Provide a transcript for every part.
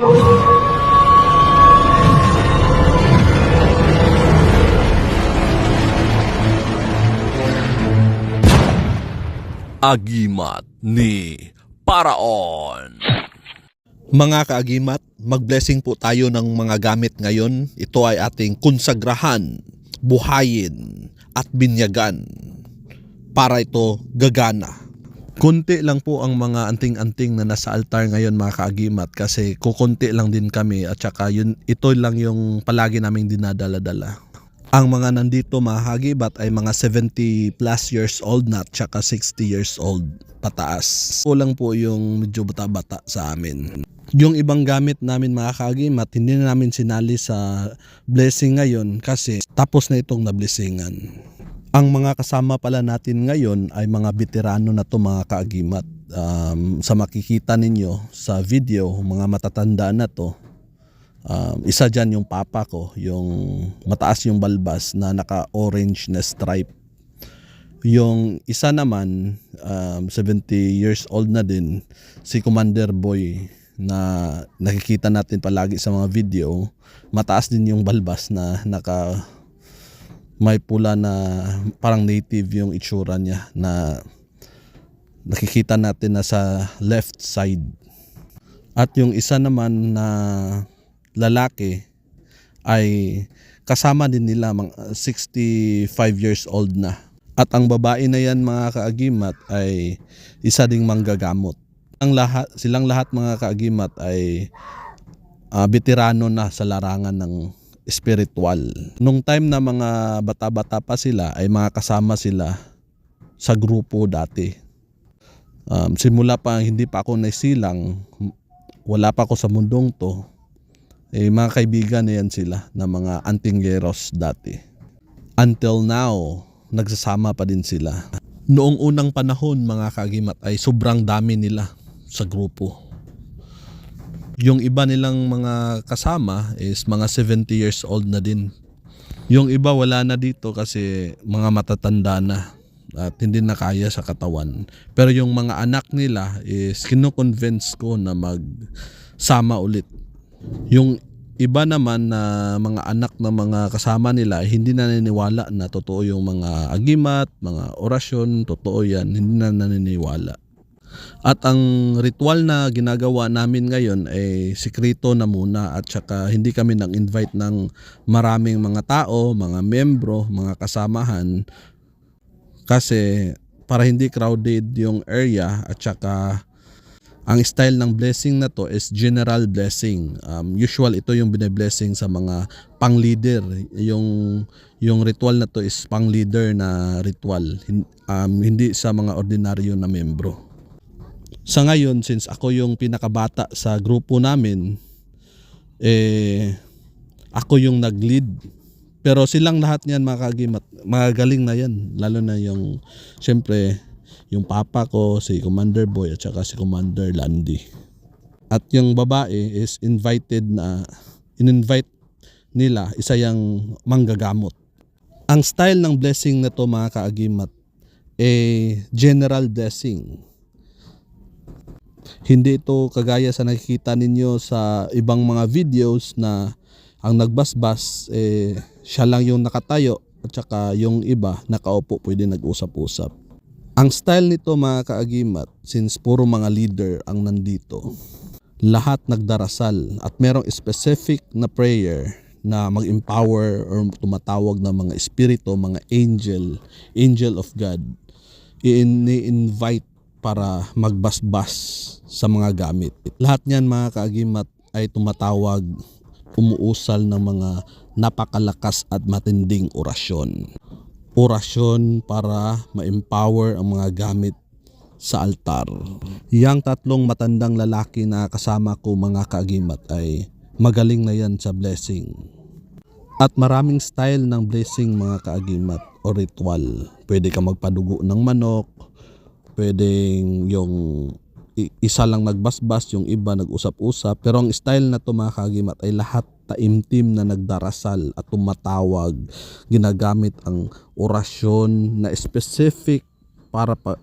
Agimat ni Paraon. Mga kaagimat, mag-blessing po tayo ng mga gamit ngayon. Ito ay ating konsagrahan, buhayin, at binyagan para ito gagana. Kunti lang po ang mga anting-anting na nasa altar ngayon mga kaagimat kasi kukunti lang din kami at saka yun, ito lang yung palagi naming dinadala-dala. Ang mga nandito mga hagibat ay mga 70 plus years old na at saka 60 years old pataas. Kulang po yung medyo bata-bata sa amin. Yung ibang gamit namin mga kagimat, hindi na namin sinali sa blessing ngayon kasi tapos na itong na-blessingan. Ang mga kasama pala natin ngayon ay mga veterano na to mga kaagimat. Um, sa makikita ninyo sa video, mga matatanda na to, Um, isa dyan yung papa ko, yung mataas yung balbas na naka-orange na stripe. Yung isa naman, um, 70 years old na din, si Commander Boy na nakikita natin palagi sa mga video, mataas din yung balbas na naka may pula na parang native yung itsura niya na nakikita natin na sa left side. At yung isa naman na lalaki ay kasama din nila mga 65 years old na. At ang babae na yan mga kaagimat ay isa ding manggagamot. Ang lahat, silang lahat mga kaagimat ay ah, veterano na sa larangan ng spiritual. Nung time na mga bata-bata pa sila ay mga kasama sila sa grupo dati. Um, simula pa hindi pa ako naisilang, wala pa ako sa mundong to, eh, mga kaibigan na yan sila na mga antinggeros dati. Until now, nagsasama pa din sila. Noong unang panahon mga kagimat ay sobrang dami nila sa grupo. Yung iba nilang mga kasama is mga 70 years old na din. Yung iba wala na dito kasi mga matatanda na at hindi na kaya sa katawan. Pero yung mga anak nila is kino-convince ko na magsama ulit yung iba naman na mga anak ng mga kasama nila hindi na naniniwala na totoo yung mga agimat, mga orasyon, totoo yan, hindi na naniniwala. At ang ritual na ginagawa namin ngayon ay sikrito na muna at saka hindi kami nang invite ng maraming mga tao, mga membro, mga kasamahan kasi para hindi crowded yung area at saka ang style ng blessing na to is general blessing. Um, usual ito yung bine-blessing sa mga pang-leader. Yung, yung ritual na to is pang-leader na ritual. Um, hindi sa mga ordinaryo na membro. Sa ngayon, since ako yung pinakabata sa grupo namin, eh, ako yung nag-lead. Pero silang lahat niyan mga kagimat, magagaling na yan. Lalo na yung, syempre, yung papa ko, si Commander Boy at saka si Commander Landy. At yung babae is invited na in-invite nila isa yung manggagamot. Ang style ng blessing na to mga kaagimat eh general blessing. Hindi ito kagaya sa nakikita ninyo sa ibang mga videos na ang nagbasbas eh siya lang yung nakatayo at saka yung iba nakaupo pwede nag-usap-usap. Ang style nito mga kaagimat, since puro mga leader ang nandito, lahat nagdarasal at merong specific na prayer na mag-empower or tumatawag ng mga espiritu, mga angel, angel of God, i-invite para magbasbas sa mga gamit. Lahat niyan mga kaagimat ay tumatawag, umuusal ng mga napakalakas at matinding orasyon orasyon para ma-empower ang mga gamit sa altar. Yang tatlong matandang lalaki na kasama ko mga kaagimat ay magaling na yan sa blessing. At maraming style ng blessing mga kaagimat o ritual. Pwede ka magpadugo ng manok, pwedeng yung isa lang nagbasbas, yung iba nag-usap-usap. Pero ang style na to mga kaagimat ay lahat taimtim na nagdarasal at tumatawag. Ginagamit ang orasyon na specific para pa,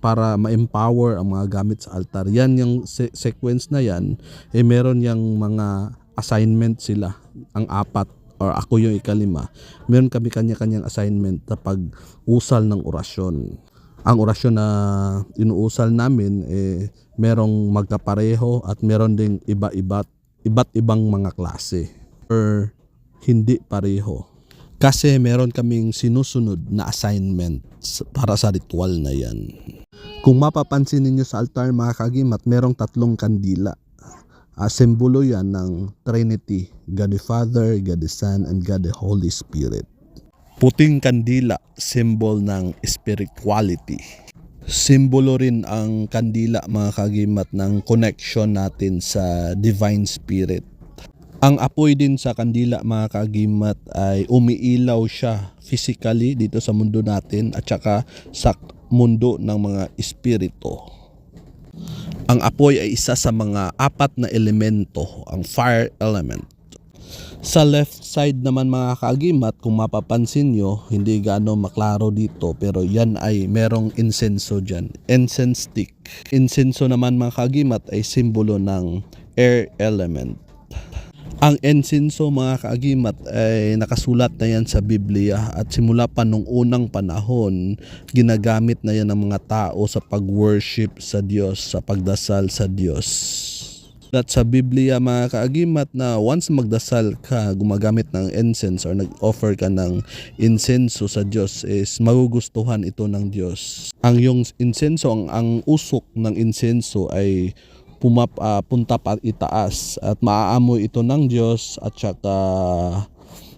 para ma-empower ang mga gamit sa altar. Yan yung se- sequence na yan, eh meron yung mga assignment sila, ang apat or ako yung ikalima. Meron kami kanya-kanyang assignment na pag-usal ng orasyon. Ang orasyon na inuusal namin eh merong magkapareho at meron ding iba-iba iba't ibang mga klase or hindi pareho. Kasi meron kaming sinusunod na assignments para sa ritual na yan. Kung mapapansin ninyo sa altar mga kagimat, merong tatlong kandila. Uh, simbolo yan ng Trinity, God the Father, God the Son, and God the Holy Spirit. Puting kandila, symbol ng spirituality. Simbolo rin ang kandila mga kagimat ng connection natin sa Divine Spirit. Ang apoy din sa kandila mga kagimat ay umiilaw siya physically dito sa mundo natin at saka sa mundo ng mga espiritu. Ang apoy ay isa sa mga apat na elemento, ang fire element. Sa left side naman mga kaagimat, kung mapapansin nyo, hindi gaano maklaro dito pero yan ay merong insenso dyan. Incense stick. Insenso naman mga kaagimat ay simbolo ng air element. Ang insenso mga kaagimat ay nakasulat na yan sa Biblia at simula pa nung unang panahon, ginagamit na yan ng mga tao sa pag-worship sa Diyos, sa pagdasal sa Diyos. At sa Biblia mga kaagimat na once magdasal ka, gumagamit ng incense or nag-offer ka ng insenso sa Diyos is magugustuhan ito ng Diyos. Ang yung insenso, ang, ang usok ng insenso ay pumap, ah, punta pa itaas at maaamoy ito ng Diyos at saka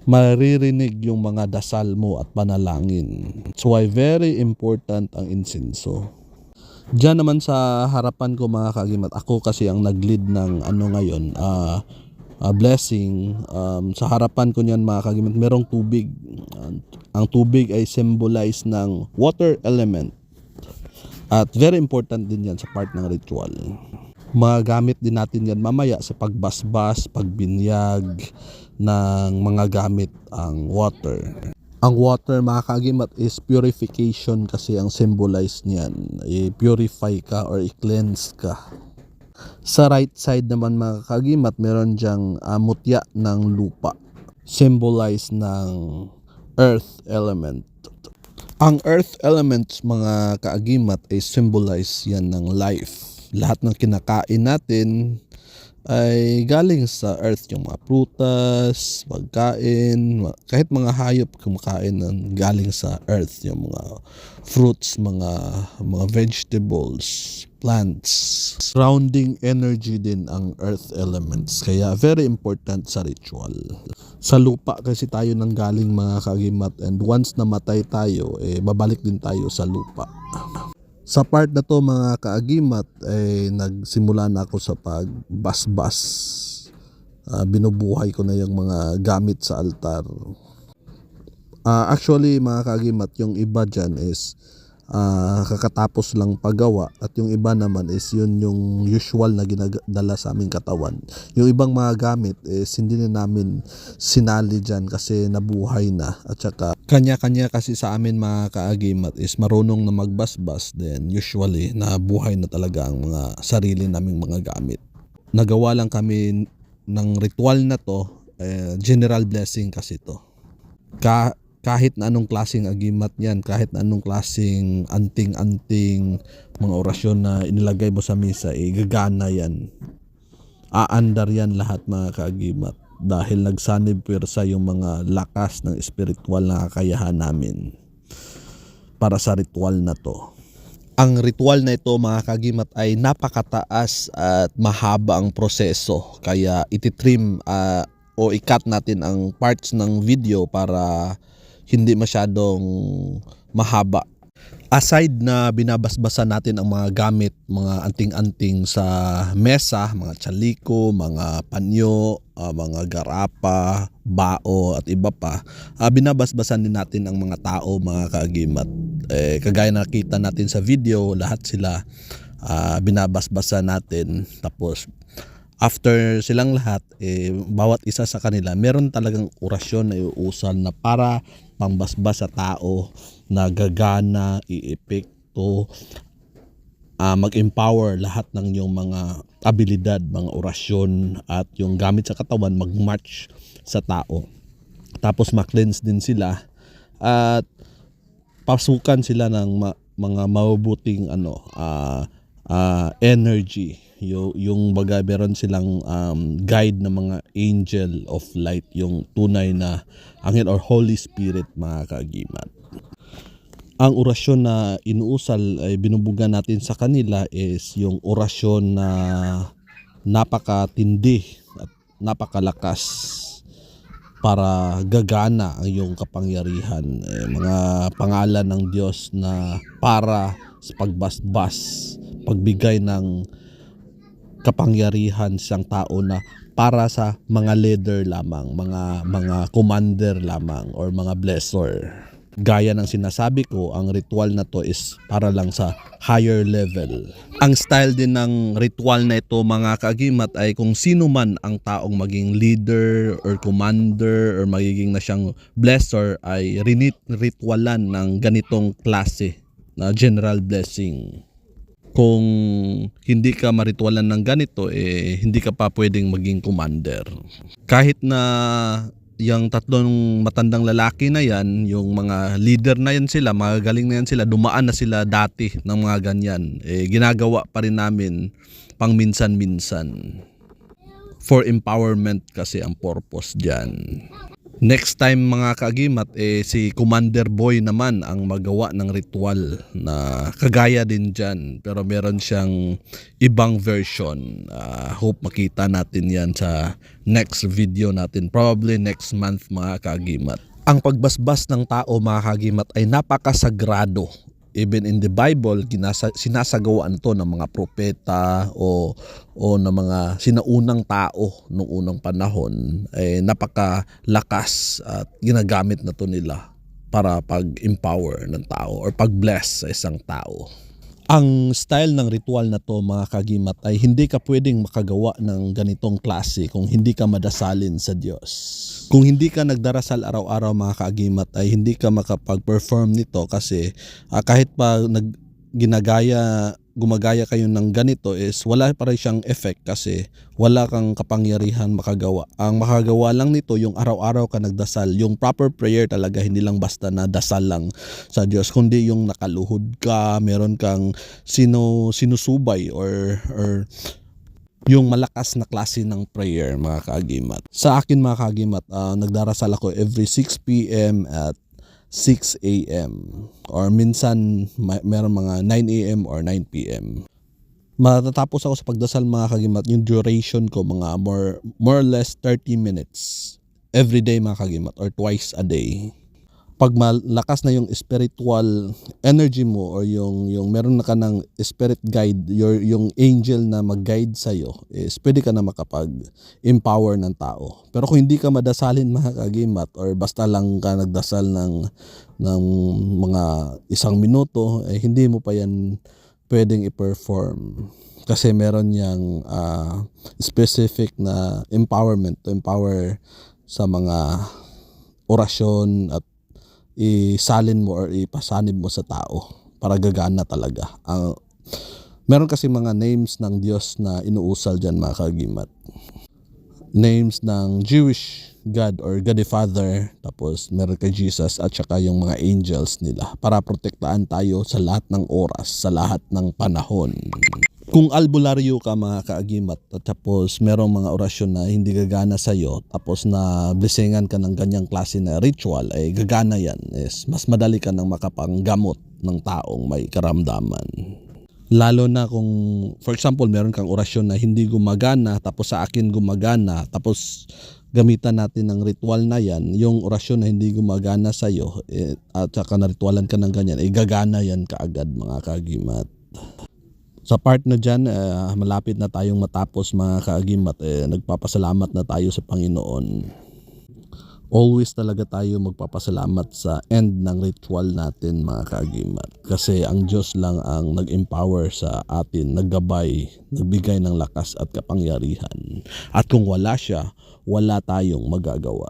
maririnig yung mga dasal mo at panalangin. So why very important ang insenso. Diyan naman sa harapan ko mga kagimat, ako kasi ang nag-lead ng ano ngayon, ah ah, blessing. Um, sa harapan ko niyan mga kagimat, merong tubig. Ang- ang tubig ay symbolize ng water element. At very important din yan sa part ng ritual. Magamit din natin yan mamaya sa pagbasbas, pagbinyag ng mga gamit ang water. Ang water mga kagimat is purification kasi ang symbolize niyan. I-purify ka or i-cleanse ka. Sa right side naman mga kagimat, meron diyang ah, mutya ng lupa. Symbolize ng earth element. Ang earth elements mga kaagimat ay symbolize yan ng life. Lahat ng kinakain natin ay galing sa earth yung mga prutas, pagkain, kahit mga hayop kumakain ng galing sa earth yung mga fruits, mga mga vegetables, plants. Surrounding energy din ang earth elements kaya very important sa ritual. Sa lupa kasi tayo nang galing mga kagimat and once namatay tayo eh babalik din tayo sa lupa. Sa part na to mga kaagimat ay nagsimula na ako sa pagbasbas. Ah, binubuhay ko na yung mga gamit sa altar. Ah, actually mga kaagimat yung iba dyan is ah, kakatapos lang paggawa at yung iba naman is yun yung usual na ginadala sa aming katawan. Yung ibang mga gamit is hindi na namin sinali dyan kasi nabuhay na at saka kanya-kanya kasi sa amin mga kaagimat is marunong na magbasbas then usually nabuhay na talaga ang mga sarili naming mga gamit. Nagawa lang kami ng ritual na to, eh, general blessing kasi to. Ka kahit na anong klaseng agimat yan, kahit na anong klaseng anting-anting mga orasyon na inilagay mo sa misa, eh, gagana yan. Aandar yan lahat mga kaagimat dahil nagsanib pwersa yung mga lakas ng espiritual na kakayahan namin para sa ritual na to. Ang ritual na ito mga kagimat ay napakataas at mahaba ang proseso kaya ititrim ah, o ikat natin ang parts ng video para hindi masyadong mahaba. Aside na binabasbasan natin ang mga gamit, mga anting-anting sa mesa, mga tsaliko, mga panyo, ah, mga garapa, bao at iba pa, ah, binabasbasan din natin ang mga tao, mga kaagimat. Eh, kagaya na nakita natin sa video, lahat sila ah, binabasbasan natin. Tapos after silang lahat, eh, bawat isa sa kanila, meron talagang orasyon na iuusal na para pangbasbas sa tao na gagana, iepekto, to ah, mag-empower lahat ng yung mga abilidad, mga orasyon at yung gamit sa katawan mag-match sa tao. Tapos ma-cleanse din sila at pasukan sila ng ma- mga mabubuting ano ah ah, energy yung, yung baga meron silang um, guide na mga angel of light yung tunay na angel or holy spirit mga kaagimat ang orasyon na inuusal ay binubugan natin sa kanila is yung orasyon na napakatindi at napakalakas para gagana ang iyong kapangyarihan. Eh, mga pangalan ng Diyos na para sa pagbasbas, pagbigay ng kapangyarihan sa tao na para sa mga leader lamang, mga mga commander lamang or mga blesser. Gaya ng sinasabi ko, ang ritual na to is para lang sa higher level. Ang style din ng ritual na ito mga kaagimat ay kung sino man ang taong maging leader or commander or magiging na siyang blesser ay rinit ritualan ng ganitong klase na general blessing kung hindi ka maritualan ng ganito, eh, hindi ka pa pwedeng maging commander. Kahit na yung tatlong matandang lalaki na yan, yung mga leader na yan sila, mga galing na yan sila, dumaan na sila dati ng mga ganyan. Eh, ginagawa pa rin namin pang minsan-minsan. For empowerment kasi ang purpose dyan. Next time mga kaagimat, eh, si Commander Boy naman ang magawa ng ritual na kagaya din dyan. Pero meron siyang ibang version. Ah, hope makita natin yan sa next video natin. Probably next month mga kaagimat. Ang pagbasbas ng tao mga kaagimat ay napakasagrado. Even in the Bible, ginasa, sinasagawaan to ng mga propeta o o ng mga sinaunang tao noong unang panahon eh napakalakas at ginagamit na to nila para pag-empower ng tao or pag-bless sa isang tao. Ang style ng ritual na to mga kagimat ay hindi ka pwedeng makagawa ng ganitong klase kung hindi ka madasalin sa Diyos. Kung hindi ka nagdarasal araw-araw mga kaagimat ay hindi ka makapag-perform nito kasi ah, kahit pa nag ginagaya gumagaya kayo ng ganito is wala pa rin siyang effect kasi wala kang kapangyarihan makagawa. Ang makagawa lang nito yung araw-araw ka nagdasal, yung proper prayer talaga hindi lang basta na dasal lang sa Diyos kundi yung nakaluhod ka, meron kang sino sinusubay or or yung malakas na klase ng prayer mga kaagimat. Sa akin mga kaagimat, ah, nagdarasal ako every 6 p.m. at 6 a.m. or minsan may, meron mga 9 a.m. or 9 p.m. Matatapos ako sa pagdasal mga kagimat, yung duration ko mga more, more or less 30 minutes every day mga kagimat or twice a day. Pag malakas na yung spiritual energy mo or yung yung meron na ka ng spirit guide, your yung angel na mag-guide sa iyo, is pwede ka na makapag-empower ng tao. Pero kung hindi ka madasalin mga kagimat or basta lang ka nagdasal ng ng mga isang minuto, eh hindi mo pa yan pwedeng i-perform kasi meron yang ah, specific na empowerment to empower sa mga orasyon at isalin mo or ipasanib mo sa tao para gagana talaga. Ang meron kasi mga names ng Diyos na inuusal diyan mga kagimat. Names ng Jewish God or God the Father, tapos meron kay Jesus at saka yung mga angels nila para protektahan tayo sa lahat ng oras, sa lahat ng panahon. Kung albularyo ka mga kaagimat at tapos merong mga orasyon na hindi gagana sa iyo tapos na blessingan ka ng ganyang klase na ritual ay gagana yan is mas madali ka nang makapanggamot ng taong may karamdaman. Lalo na kung for example meron kang orasyon na hindi gumagana tapos sa akin gumagana tapos gamitan natin ng ritual na yan, yung orasyon na hindi gumagana sa iyo eh, at saka na ritualan ka ng ganyan, ay gagana yan kaagad mga kaagimat. Sa part na dyan, eh, malapit na tayong matapos mga kaagimat. Eh, nagpapasalamat na tayo sa Panginoon. Always talaga tayo magpapasalamat sa end ng ritual natin mga kaagimat. Kasi ang Diyos lang ang nag-empower sa atin, naggabay, nagbigay ng lakas at kapangyarihan. At kung wala siya, wala tayong magagawa.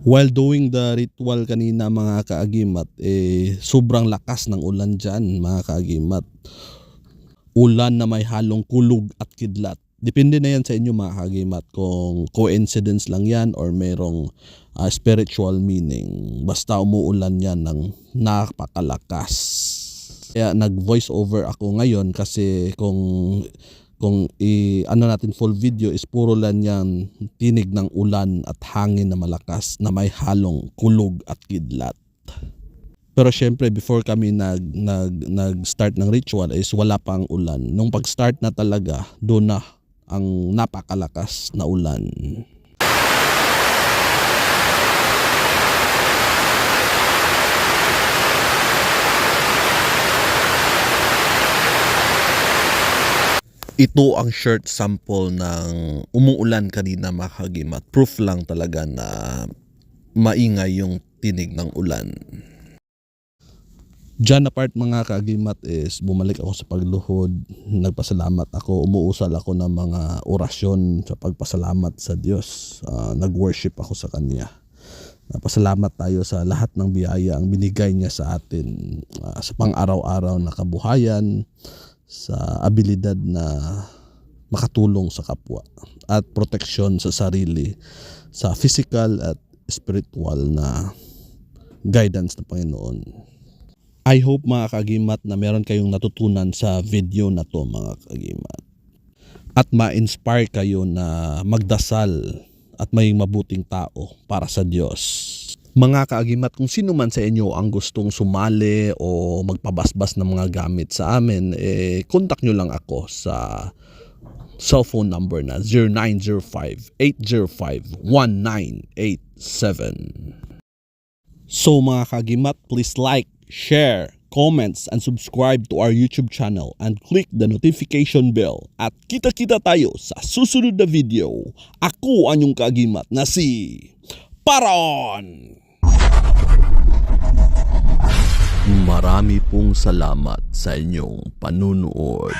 While doing the ritual kanina mga kaagimat, eh, sobrang lakas ng ulan dyan mga kaagimat. Ulan na may halong kulog at kidlat. Depende na yan sa inyo mga kaagimat kung coincidence lang yan or merong ah, spiritual meaning. Basta umuulan yan ng napakalakas. Kaya nag-voice over ako ngayon kasi kung kung i ano natin full video is puro lang yan tinig ng ulan at hangin na malakas na may halong kulog at kidlat. Pero syempre before kami nag nag nag-start ng ritual is wala pang ulan. Nung pag-start na talaga, doon na ang napakalakas na ulan. Ito ang shirt sample ng umuulan kanina mga kagimat. Proof lang talaga na maingay yung tinig ng ulan. Diyan na part mga kagimat is bumalik ako sa pagluhod. Nagpasalamat ako. Umuusal ako ng mga orasyon sa pagpasalamat sa Diyos. Ah, nag-worship ako sa Kanya. Napasalamat tayo sa lahat ng biyaya ang binigay niya sa atin ah, sa pang-araw-araw na kabuhayan, sa abilidad na makatulong sa kapwa at proteksyon sa sarili sa physical at spiritual na guidance ng Panginoon. I hope mga kagimat na meron kayong natutunan sa video na to mga kagimat. At ma-inspire kayo na magdasal at may mabuting tao para sa Diyos. Mga kaagimat, kung sino man sa inyo ang gustong sumali o magpabasbas ng mga gamit sa amin, eh, contact nyo lang ako sa cellphone number na 0905-805-1987. So mga kagimat, please like, share, comments, and subscribe to our YouTube channel and click the notification bell at kita-kita tayo sa susunod na video. Ako ang inyong kagimat na si Paraon! Marami pong salamat sa inyong panunood.